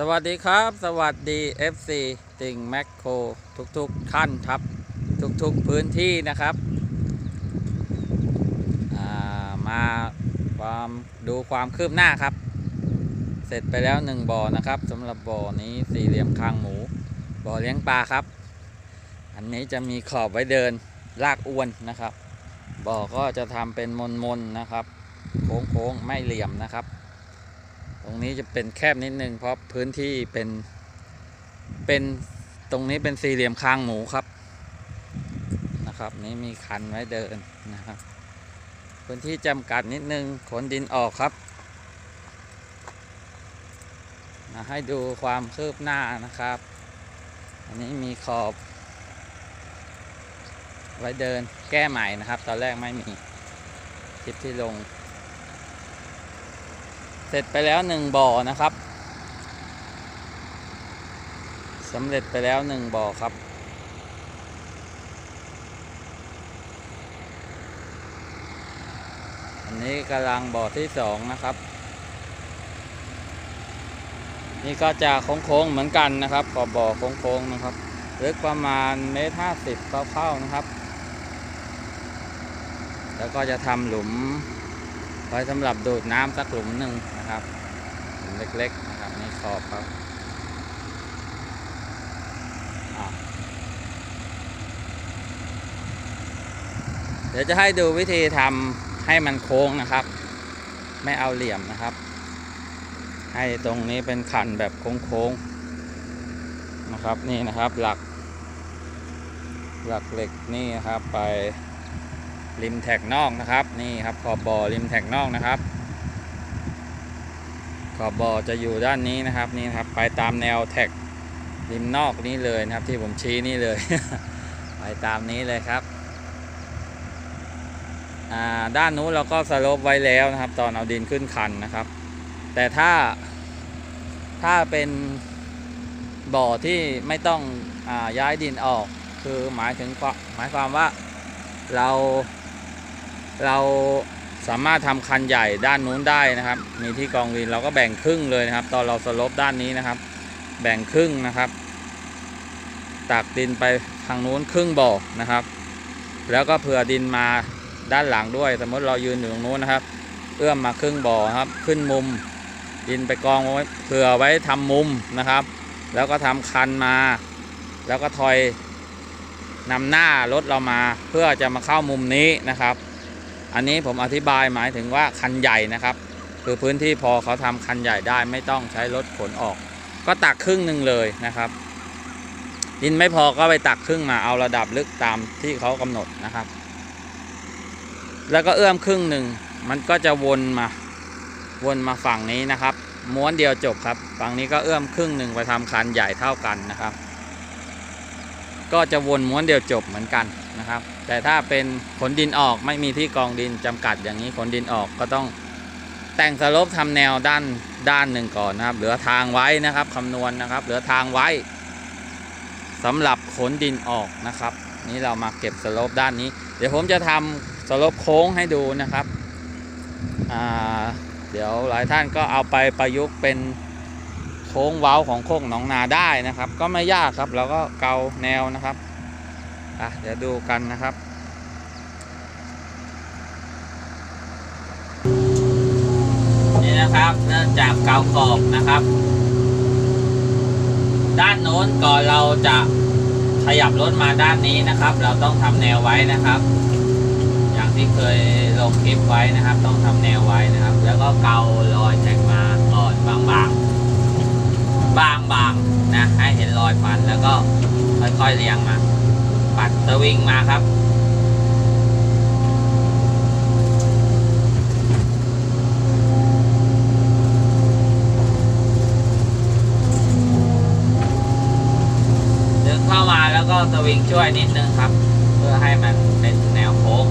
สวัสดีครับ สวัสดี FC ติงแมคโครทุกๆท่านครับ ทุกๆพื้นที่นะครับามาความดูความคืบหน้าครับ เสร็จไปแล้วหนึ่งบ่อนะครับสำหรับบ่อนี้สี่เหลี่ยมคางหมู บ่อเลี้ยงปลาครับ อันนี้จะมีขอบไว้เดินลากอวนนะครับ บ่อก็จะทำเป็นมนๆนะครับ โค้งๆไม่เหลี่ยมนะครับ ตรงนี้จะเป็นแคบนิดนึงเพราะพื้นที่เป็นเป็นตรงนี้เป็นสี่เหลี่ยมคางหมูครับนะครับ นี้มีคันไว้เดินนะครับพื้นที่จำกัดนิดนึงขนดินออกครับมาให้ดูความคืบหน้านะครับ อันนี้มีขอบ ไว้เดินแก้ใหม่นะครับ ตอนแรกไม่มีคลิปที่ลง เสร็จไปแล้วหนึ่งบ่อนะครับสำเร็จไปแล้วหนึ่งบ่อครับ อันนี้กำลังบ่อที่สองนะครับ นี่ก็จะโค้งๆเหมือนกันนะครับขอบบ่อโค้งๆนะครับลึกประมาณเมตรห้าสิบเข้าๆนะครับ แล้วก็จะทำหลุมไว้สำหรับดูดน้ำสักหลุมหนึ่ง นะครับหลุมเล็กๆนะครับนี่ขอบครับเดี๋ยวจะให้ดูวิธีทำให้มันโค้งนะครับ ไม่เอาเหลี่ยมนะครับ ให้ตรงนี้เป็นขันแบบโค้งๆนะครับนี่นะครับหลัก หลักเหล็กนี่นะครับไปริมแท็กนอกนะครับ นี่ครับขอบบ่อริมแท็กนอกนะครับ ขอบบ่อจะอยู่ด้านนี้นะครับนี่ครับ ไปตามแนวแท็กริมนอกนี้เลยนะครับ ที่ผมชี้นี่เลย ไปตามนี้เลยครับด้านนู้นเราก็สโลปไว้แล้วนะครับ ตอนเอาดินขึ้นคันนะครับ แต่ถ้าถ้าเป็นบ่อที่ไม่ต้องอย้ายดินออก คือหมายถึงหมายความว่าเราเรา สามารถทำคันใหญ่ด้านนู้นได้นะครับ มีที่กองดินเราก็แบ่งครึ่งเลยนะครับ ตอนเราสลบด้านนี้นะครับ แบ่งครึ่งนะครับ ตักดินไปทางนู้นครึ่งบ่อนะครับ แล้วก็เผื่อดินมาด้านหลังด้วย สมมติเรายืนอยู่ตรงนู้นนะครับ เอื้อมมาครึ่งบ่อครับ ขึ้นมุม ดินไปกองไว้เผื่อไว้ทำมุมนะครับ แล้วก็ทำคันมา แล้วก็ถอยนำหน้ารถเรามาเพื่อจะมาเข้ามุมนี้นะครับ อันนี้ผมอธิบายหมายถึงว่าคันใหญ่นะครับ คือพื้นที่พอเขาทำคันใหญ่ได้ไม่ต้องใช้รถขนออก ก็ตักครึ่งหนึ่งเลยนะครับ ดินไม่พอก็ไปตักครึ่งมาเอาระดับลึกตามที่เขากำหนดนะครับ แล้วก็เอื้อมครึ่งหนึ่งมันก็จะวนมาวนมาฝั่งนี้นะครับ ม้วนเดียวจบครับ ฝั่งนี้ก็เอื้อมครึ่งหนึ่งไปทำคันใหญ่เท่ากันนะครับ ก็จะวนม้วนเดียวจบเหมือนกัน นะครับ แต่ถ้าเป็นขนดินออกไม่มีที่กองดินจำกัดอย่างนี้ขนดินออกก็ต้องแต่งสลบทำแนวด้านด้านหนึ่งก่อนนะครับ เหลือทางไว้นะครับคำนวณนะครับ เหลือทางไว้สำหรับขนดินออกนะครับ นี่เรามาเก็บสลบด้านนี้ เดี๋ยวผมจะทำสลบโค้งให้ดูนะครับเดี๋ยวหลายท่านก็เอาไปประยุกต์เป็นโค้งเว้าของโค้งหนองนาได้นะครับ ก็ไม่ยากครับเราก็เกาแนวนะครับ อะเดี๋ยวดูกันนะครับนี่นะครับเริ่มจากเกากรอบนะครับ ด้านโน้นก่อนเราจะขยับรถมาด้านนี้นะครับ เราต้องทำแนวไว้นะครับ อย่างที่เคยลงคลิปไว้นะครับ ต้องทำแนวไว้นะครับ แล้วก็เการอยแท็กมาก่อนบางๆบางๆนะให้เห็นรอยฟันแล้วก็ค่อยๆเรียงมา ปัดสวิงมาครับ ดึงเข้ามาแล้วก็สวิงช่วยนิดนึงครับ เพื่อให้มันเป็นแนวโค้ง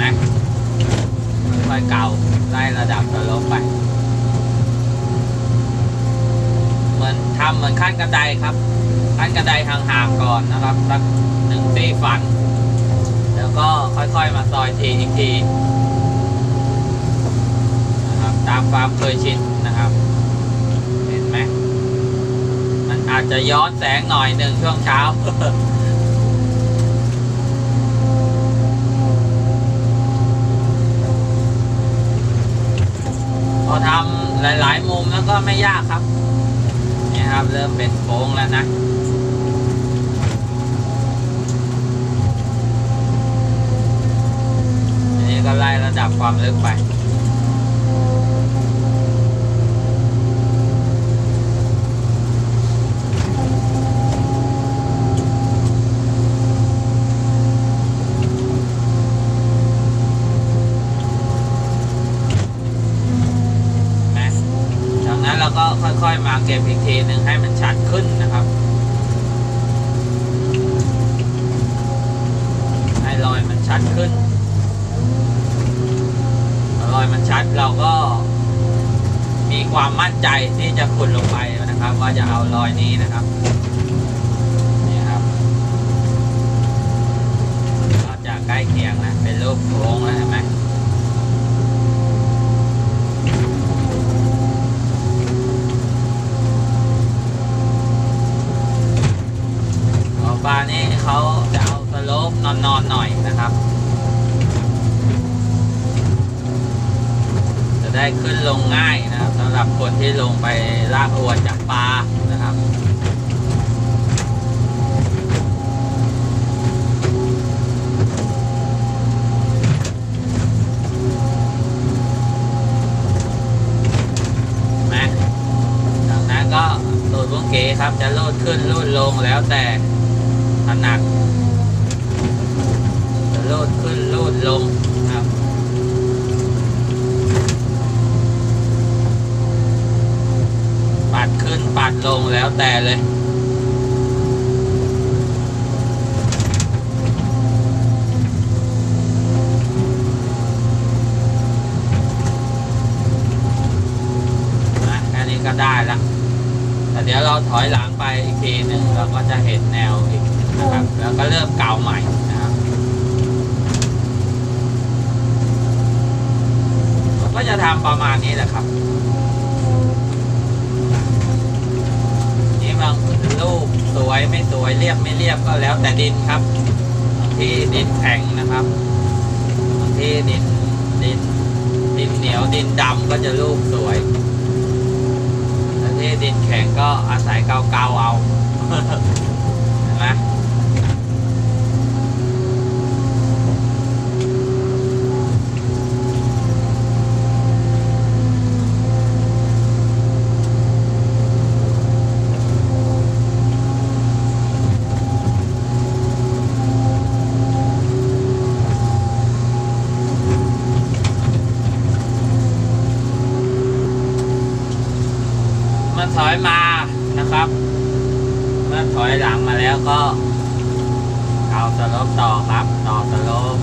นะค่อยเก่าไล่ระดับสโลปไปเหมือนทำเหมือนขั้นกระไดครับ ขั้นกระไดห่างๆก่อนนะครับสักหนึ่งซี่ฟัน แล้วก็ค่อยๆมาซอยทีอีกทีนะครับตามความเคยชินนะครับคอาจจะย้อนแสงหน่อยหนึ่งช่วงเช้าพอทำหลาย ๆ มุมแล้วก็ไม่ยากครับ นี่ครับ เริ่มเป็นโค้งแล้วนะ อันนี้ก็ไล่ระดับ ความลึกไปนะจากนั้นเราก็ค่อยๆมาเก็บอีกทีหนึ่งให้มันชัดขึ้นนะครับให้รอยมันชัดขึ้น อรอยมันชัดเราก็มีความมั่นใจที่จะขุดลงไปนะครับ ว่าจะเอารอยนี้นะครับนี่ครับก็จะใกล้เคียงนะเป็นรูปโค้งนะหม หมอปลานี่เขาจะเอาสโลปนอนๆหน่อยนะครับ จะ ได้ขึ้นลงง่ายนะครับสำหรับคนที่ลงไปลากอวนจากปลานะครับม็กจากนั้นก็ตูดวงเก๋ครับจะลดขึ้นลดลงแล้วแต่ถนัดจะลดขึ้นลูดลง ปัดลงแล้วแต่เลยนะแค่นี้ก็ได้ละแต่เดี๋ยวเราถอยหลังไปอีกทีหนึ่งเราก็จะเห็นแนวอีกนะครับ แล้วก็เริ่มเก่าใหม่นะครับก็จะทำประมาณนี้แหละครับ บางรูปสวยไม่สวยเรียบไม่เรียบก็แล้วแต่ดินครับบางทีดินแข็งนะครับบางทีดินดินดินเหนียวดินดำก็จะรูปสวยบางที่ดินแข็งก็อาศัยเกาๆเอาเห็นไหม อยมานะครับ เมื่อถอยหลังมาแล้วก็ เอาสโลปต่อครับ ต่อสโลป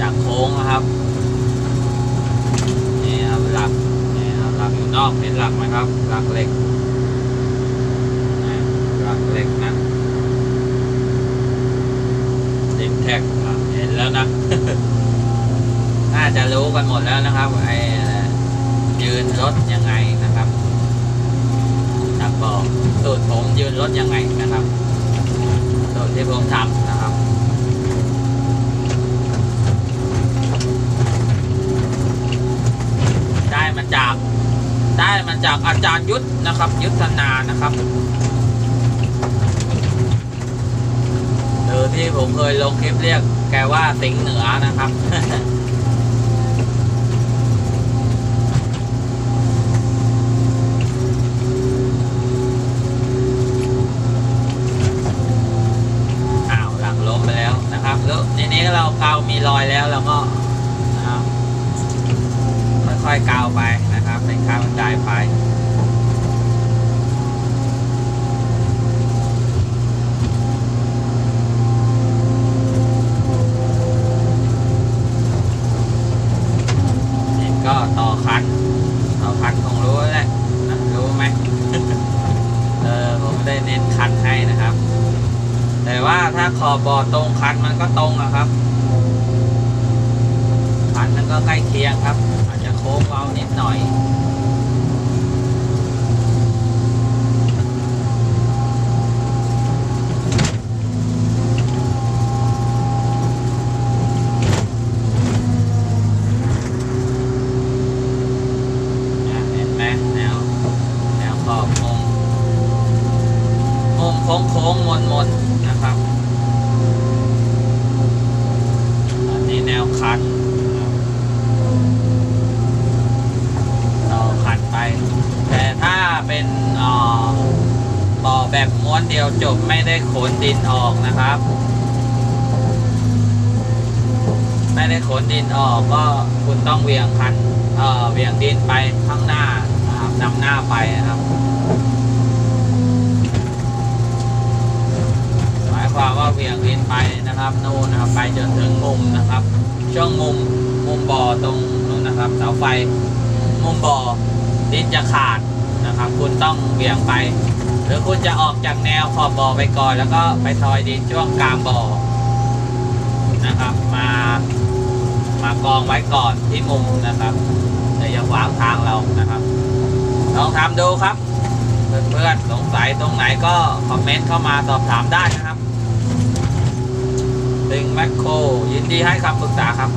จากโค้งนะครับนี่ครับหลักนี่ครับหลักอยู่นอกเห็นหลักไหมครับ หลักเหล็กนะหลักเหล็กนะดินแท็กเห็นแล้วนะน่าจะรู้กันหมดแล้วนะครับไอ้ยืนรถยังไงนะครับจากบอกสูตรผมยื นรถยังไงนะครับสูตรที่ผมทำนะครับได้มาจากได้มาจากอาจารย์ยุทธนะครับ ยุทธนานะครับหรือที่ผมเคยลงคลิปเรียกแกว่าสิงเหนือนะครับ อ้าวหลังล้มไปแล้วนะครับแล้วทีนี้เราเกามี รอยแล้วเราก็นะครับค่อยๆกาวไปนะครับเป็นข้าวใจไป ก็ใกล้เคียงครับ อาจจะโค้งเว้านิดหน่อยโค้งโค้งมนมนนะครับ เดียวจบไม่ได้ขนดินออกนะครับ ไม่ได้ขนดินออกก็คุณต้องเวียงคันเอ่อเวียงดินไปข้างหน้านะครับนำหน้าไปนะครับหมายความว่าเวียงดินไปนะครับนู่นนะครับไปจนถึงมุมนะครับ ช่วงมุมมุมบ่อตรงนู่นนะครับเสาไฟมุมบ่อดินจะขาดนะครับ คุณต้องเวียงไป รือคุณจะออกจากแนวขอบบ่อไปก่อน แล้วก็ไปทอยดินช่วงกลางบ่อนะครับ มามากองไว้ก่อนที่มุมนะครับแต่อย่าขวางทางเรานะครับ ลองทำดูครับเพื่อนๆสงสัยตรงไหนก็คอมเมนต์เข้ามาสอบถามได้นะครับติงแมคโครยินดีให้คำปรึกษาครับ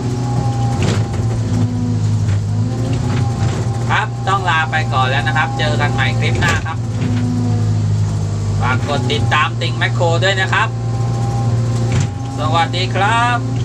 ครับต้องลาไปก่อนแล้วนะครับ เจอกันใหม่คลิปหน้าครับ ฝากกดติดตามติ่งแมคโครด้วยนะครับ สวัสดีครับ